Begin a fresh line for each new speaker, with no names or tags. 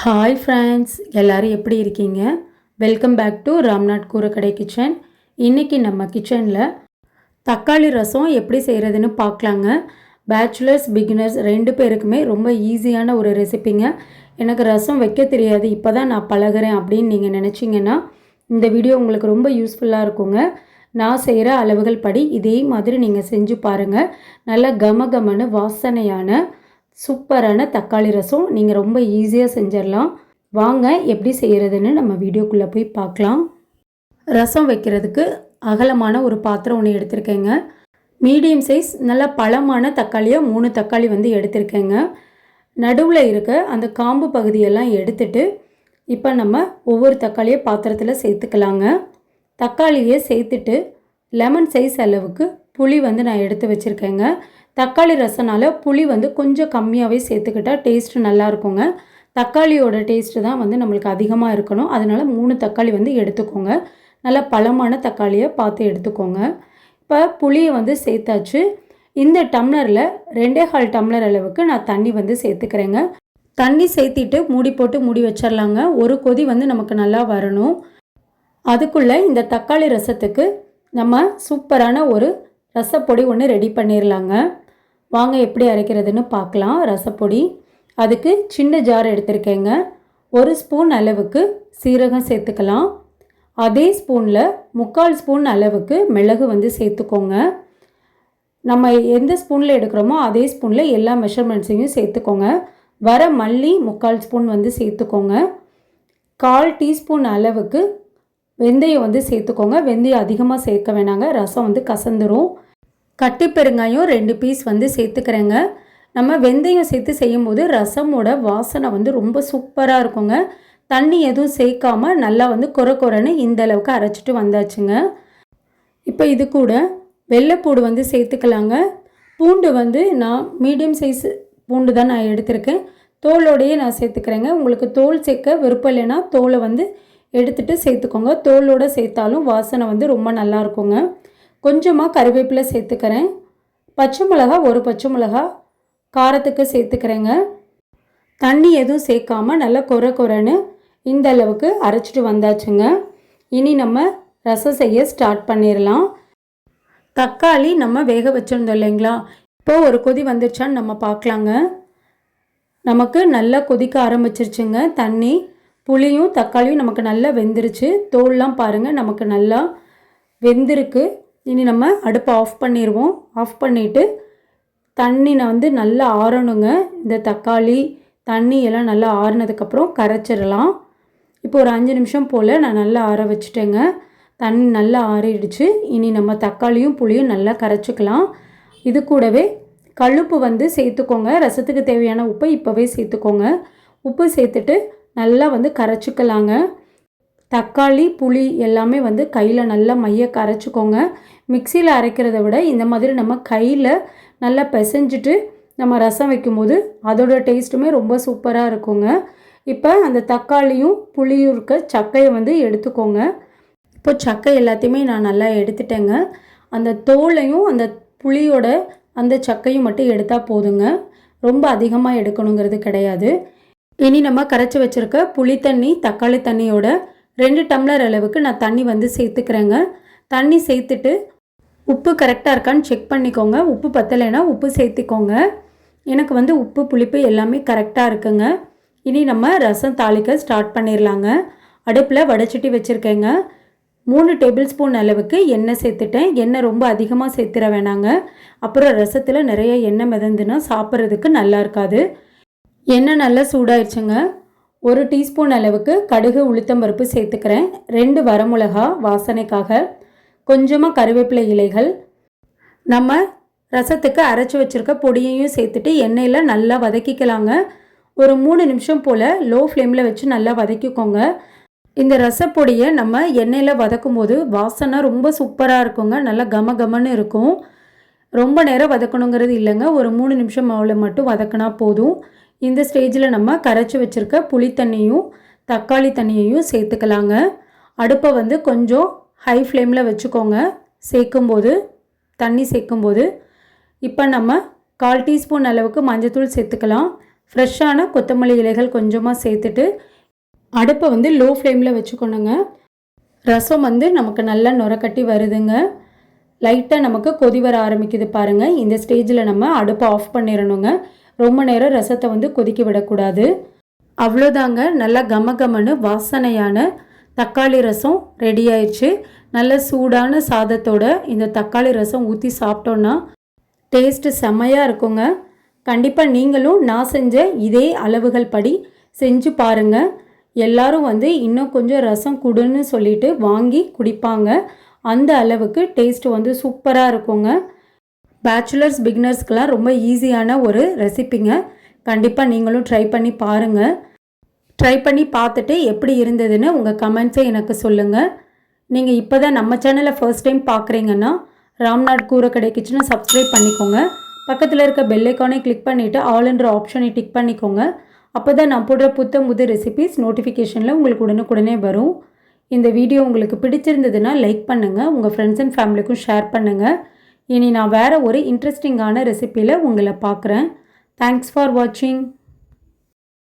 Hi friends எல்லோரும் எப்படி இருக்கீங்க? Welcome back to Ramnath Koorakadai kitchen இன்றைக்கி நம்ம கிச்சனில் தக்காளி ரசம் எப்படி செய்கிறதுன்னு பார்க்கலாங்க. பேச்சுலர்ஸ் பிகினர்ஸ் ரெண்டு பேருக்குமே ரொம்ப ஈஸியான ஒரு ரெசிபிங்க எனக்கு ரசம் வைக்க தெரியாது இப்போ தான் நான் பழகுறேன் அப்படின்னு நீங்கள் நினச்சிங்கன்னா இந்த வீடியோ உங்களுக்கு ரொம்ப யூஸ்ஃபுல்லாக இருக்குங்க. நான் செய்கிற அளவுகள் படி இதே மாதிரி நீங்கள் செஞ்சு பாருங்கள் நல்லா கம கமன்னு வாசனையான சூப்பரான தக்காளி ரசம். நீங்கள் ரொம்ப ஈஸியாக செஞ்சிடலாம். வாங்க எப்படி செய்கிறதுன்னு நம்ம வீடியோக்குள்ளே போய் பார்க்கலாம். ரசம் வைக்கிறதுக்கு அகலமான ஒரு பாத்திரம் ஒன்று எடுத்திருக்கேங்க. மீடியம் சைஸ் நல்ல பழமான தக்காளியாக மூணு தக்காளி வந்து எடுத்திருக்கேங்க. நடுவில் இருக்க அந்த காம்பு பகுதியெல்லாம் எடுத்துட்டு இப்போ நம்ம ஒவ்வொரு தக்காளியை பாத்திரத்தில் சேர்த்துக்கலாங்க. தக்காளியை சேர்த்துட்டு லெமன் சைஸ் அளவுக்கு புளி வந்து நான் எடுத்து வச்சுருக்கேங்க. தக்காளி ரசனால் புளி வந்து கொஞ்சம் கம்மியாகவே சேர்த்துக்கிட்டால் டேஸ்ட்டு நல்லா இருக்குங்க தக்காளியோட டேஸ்ட்டு தான் வந்து நம்மளுக்கு அதிகமாக இருக்கணும். அதனால் மூணு தக்காளி வந்து எடுத்துக்கோங்க. நல்லா பழமான தக்காளியை பார்த்து எடுத்துக்கோங்க. இப்போ புளியை வந்து சேர்த்தாச்சு. இந்த டம்ளரில் ரெண்டே கால் டம்ளர் அளவுக்கு நான் தண்ணி வந்து சேர்த்துக்கிறேங்க. தண்ணி சேர்த்திட்டு மூடி போட்டு மூடி வச்சிடலாங்க ஒரு கொதி வந்து நமக்கு நல்லா வரணும். அதுக்குள்ளே இந்த தக்காளி ரசத்துக்கு நம்ம சூப்பரான ஒரு ரசப்பொடி ஒன்று ரெடி பண்ணிடலாங்க வாங்க எப்படி அரைக்கிறதுன்னு பார்க்கலாம். ரசப்பொடி. அதுக்கு சின்ன ஜார் எடுத்திருக்கேங்க. ஒரு ஸ்பூன் அளவுக்கு சீரகம் சேர்த்துக்கலாம். அதே ஸ்பூனில் முக்கால் ஸ்பூன் அளவுக்கு மிளகு வந்து சேர்த்துக்கோங்க. நம்ம எந்த ஸ்பூனில் எடுக்கிறோமோ அதே ஸ்பூனில் எல்லா மெஷர்மெண்ட்ஸையும் சேர்த்துக்கோங்க. வர மல்லி முக்கால் ஸ்பூன் வந்து சேர்த்துக்கோங்க. கால் டீஸ்பூன் அளவுக்கு வெந்தயம் வந்து சேர்த்துக்கோங்க. வெந்தயம் அதிகமாக சேர்க்க வேணாங்க. ரசம் வந்து கசந்துரும். கட்டி பெருங்காயம் ரெண்டு பீஸ் வந்து சேர்த்துக்கிறேங்க. நம்ம வெந்தயம் சேர்த்து செய்யும்போது ரசமோட வாசனை வந்து ரொம்ப சூப்பராக இருக்குங்க. தண்ணி எதுவும் சேர்க்காம நல்லா வந்து கொர குறைன்னு இந்த அளவுக்கு அரைச்சிட்டு வந்தாச்சுங்க. இப்போ இது கூட வெள்ளைப்பூடு வந்து சேர்த்துக்கலாங்க. பூண்டு வந்து நான் மீடியம் சைஸ் பூண்டு தான் நான் எடுத்திருக்கேன். தோலோடையே நான் சேர்த்துக்கிறேங்க. உங்களுக்கு தோல் சேர்க்க விருப்பம் இல்லைன்னா தோலை வந்து எடுத்துகிட்டு சேர்த்துக்கோங்க. தோலோடு சேர்த்தாலும் வாசனை வந்து ரொம்ப நல்லா இருக்குங்க. கொஞ்சமாக கருவேப்பிலை சேர்த்துக்கிறேன். பச்சை மிளகா ஒரு பச்சை மிளகா காரத்துக்கு சேர்த்துக்கிறேங்க. தண்ணி எதுவும் சேர்க்காம நல்லா கொர கொரன்னு இந்த அளவுக்கு அரைச்சிட்டு வந்தாச்சுங்க. இனி நம்ம ரசம் செய்ய ஸ்டார்ட் பண்ணிடலாம் தக்காளி நம்ம வேக வச்சுருந்தோம் இல்லைங்களா? இப்போது ஒரு கொதி வந்துருச்சான்னு நம்ம பார்க்கலாங்க. நமக்கு நல்லா கொதிக்க ஆரம்பிச்சிருச்சுங்க தண்ணி. புளியும் தக்காளியும் நமக்கு நல்லா வெந்துருச்சு. தோல்லாம் பாருங்கள் நமக்கு நல்லா வெந்திருக்கு. இனி நம்ம அடுப்பை ஆஃப் பண்ணிடுவோம் ஆஃப் பண்ணிவிட்டு தண்ணி நான் வந்து நல்லா ஆறணுங்க. இந்த தக்காளி தண்ணி எல்லாம் நல்லா ஆறுனதுக்கப்புறம் கரைச்சிடலாம். இப்போ ஒரு அஞ்சு நிமிஷம் போல் நான் நல்லா ஆற வச்சுட்டேங்க. தண்ணி நல்லா ஆறிடுச்சு. இனி நம்ம தக்காளியும் புளியும் நல்லா கரைச்சிக்கலாம். இது கூடவே கழுப்பு வந்து சேர்த்துக்கோங்க. ரசத்துக்கு தேவையான உப்பை இப்போவே சேர்த்துக்கோங்க. உப்பு சேர்த்துட்டு நல்லா வந்து கரைச்சிக்கலாங்க. தக்காளி புளி எல்லாமே வந்து கையில் நல்லா மைய கரைச்சிக்கோங்க. மிக்சியில் அரைக்கிறத விட இந்த மாதிரி நம்ம கையில் நல்லா பிசைஞ்சிட்டு நம்ம ரசம் வைக்கும்போது அதோட டேஸ்ட்டுமே ரொம்ப சூப்பராக இருக்குங்க. இப்போ அந்த தக்காளியும் புளியும் இருக்க சக்கையை வந்து எடுத்துக்கோங்க. இப்போ சக்கை எல்லாத்தையுமே நான் நல்லா எடுத்துட்டேங்க. அந்த தோலையும் அந்த புளியோட அந்த சக்கையும் மட்டும் எடுத்தால் போதுங்க. ரொம்ப அதிகமாக எடுக்கணுங்கிறது கிடையாது. இனி நம்ம கரைச்சி வச்சுருக்க புளி தண்ணி தக்காளி தண்ணியோட ரெண்டு டம்ளர் அளவுக்கு நான் தண்ணி வந்து சேர்த்துக்கிறேங்க. தண்ணி சேர்த்துட்டு உப்பு கரெக்டாக இருக்கான்னு செக் பண்ணிக்கோங்க. உப்பு பத்தலைன்னா உப்பு சேர்த்திக்கோங்க. எனக்கு வந்து உப்பு புளிப்பு எல்லாமே கரெக்டாக இருக்குங்க. இனி நம்ம ரசம் தாளிக்க ஸ்டார்ட் பண்ணிடலாங்க அடுப்பில் வடைச்சட்டி வச்சுருக்கேங்க. மூணு டேபிள் ஸ்பூன் அளவுக்கு எண்ணெய் சேர்த்துட்டேன். எண்ணெய் ரொம்ப அதிகமாக சேர்த்துற வேணாங்க. அப்புறம் ரசத்தில் நிறைய எண்ணெய் மிதந்துன்னா சாப்பிட்றதுக்கு நல்லா இருக்காது. எண்ணெய் நல்லா சூடாயிடுச்சுங்க ஒரு டீஸ்பூன் அளவுக்கு கடுகு உளுத்தம்பருப்பு சேர்த்துக்கிறேன். ரெண்டு வரமிளகா வாசனைக்காக. கொஞ்சமாக கருவேப்பிலை இலைகள். நம்ம ரசத்துக்கு அரைச்சி வச்சுருக்க பொடியையும் சேர்த்துட்டு எண்ணெயில் நல்லா வதக்கிக்கலாங்க. ஒரு மூணு நிமிஷம் போல் லோ ஃப்ளேமில் வச்சு நல்லா வதக்கிக்கோங்க. இந்த ரசப்பொடியை நம்ம எண்ணெயில் வதக்கும் போது வாசனை ரொம்ப சூப்பராக இருக்குங்க. நல்லா கம கமன்னு இருக்கும். ரொம்ப நேரம் வதக்கணுங்கிறது இல்லைங்க. ஒரு மூணு நிமிஷம் அவ்வளோ மட்டும் வதக்கினா போதும். இந்த ஸ்டேஜில் நம்ம கரைச்சி வச்சுருக்க புளி தண்ணியும் தக்காளி தண்ணியையும் சேர்த்துக்கலாங்க. அடுப்பை வந்து கொஞ்சம் ஹை ஃப்ளேமில் வச்சுக்கோங்க. சேர்க்கும்போது தண்ணி சேர்க்கும்போது இப்போ நம்ம கால் டீஸ்பூன் அளவுக்கு மஞ்சத்தூள் சேர்த்துக்கலாம். ஃப்ரெஷ்ஷான கொத்தமல்லி இலைகள் கொஞ்சமாக சேர்த்துட்டு அடுப்பை வந்து லோ ஃப்ளேமில் வச்சுக்கணுங்க. ரசம் வந்து நமக்கு நல்லா நுரக்கட்டி வருதுங்க. லைட்டாக நமக்கு கொதி வர ஆரம்பிக்குது பாருங்கள் இந்த ஸ்டேஜில் நம்ம அடுப்பை ஆஃப் பண்ணிடணுங்க ரொம்ப நேரம் ரசத்தை வந்து கொதிக்க விடக்கூடாது. அவ்வளோதாங்க. நல்லா கம கமன்னு வாசனையான தக்காளி ரசம் ரெடி ஆயிடுச்சு. நல்ல சூடான சாதத்தோட இந்த தக்காளி ரசம் ஊற்றி சாப்பிட்டோன்னா டேஸ்ட்டு செம்மையாக இருக்குங்க. கண்டிப்பாக நீங்களும் நான் செஞ்ச இதே அளவுகள் படி செஞ்சு பாருங்கள் எல்லாரும் வந்து இன்னும் கொஞ்சம் ரசம் கொடுன்னு சொல்லிட்டு வாங்கி குடிப்பாங்க. அந்த அளவுக்கு டேஸ்ட்டு வந்து சூப்பராக இருக்குங்க. பேச்சுலர்ஸ் பிகினர்ஸ்க்கெலாம் ரொம்ப ஈஸியான ஒரு ரெசிப்பிங்க கண்டிப்பாக நீங்களும் ட்ரை பண்ணி பாருங்கள் ட்ரை பண்ணி பார்த்துட்டு எப்படி இருந்ததுன்னு உங்கள் கமெண்ட்ஸை எனக்கு சொல்லுங்கள் நீங்கள் இப்போ தான் நம்ம சேனலை ஃபர்ஸ்ட் டைம் பார்க்குறீங்கன்னா ராம்நாட் கூரை கடை கிச்சனை சப்ஸ்கிரைப் பண்ணிக்கோங்க. பக்கத்தில் இருக்க பெல்லைக்கானே கிளிக் பண்ணிவிட்டு ஆல்ன்ற ஆப்ஷனை டிக் பண்ணிக்கோங்க. அப்போ தான் நான் போடுற புத்த புது ரெசிபிஸ் நோட்டிஃபிகேஷனில் உங்களுக்கு உடனுக்குடனே வரும். இந்த வீடியோ உங்களுக்கு பிடிச்சிருந்ததுன்னா லைக் பண்ணுங்கள் உங்கள் ஃப்ரெண்ட்ஸ் அண்ட் ஃபேமிலிக்கும் ஷேர் பண்ணுங்கள் இனி நான் வேறு ஒரு இன்ட்ரெஸ்டிங்கான ரெசிப்பியில் உங்களை பார்க்குறேன். தேங்க்ஸ் ஃபார் வாட்சிங்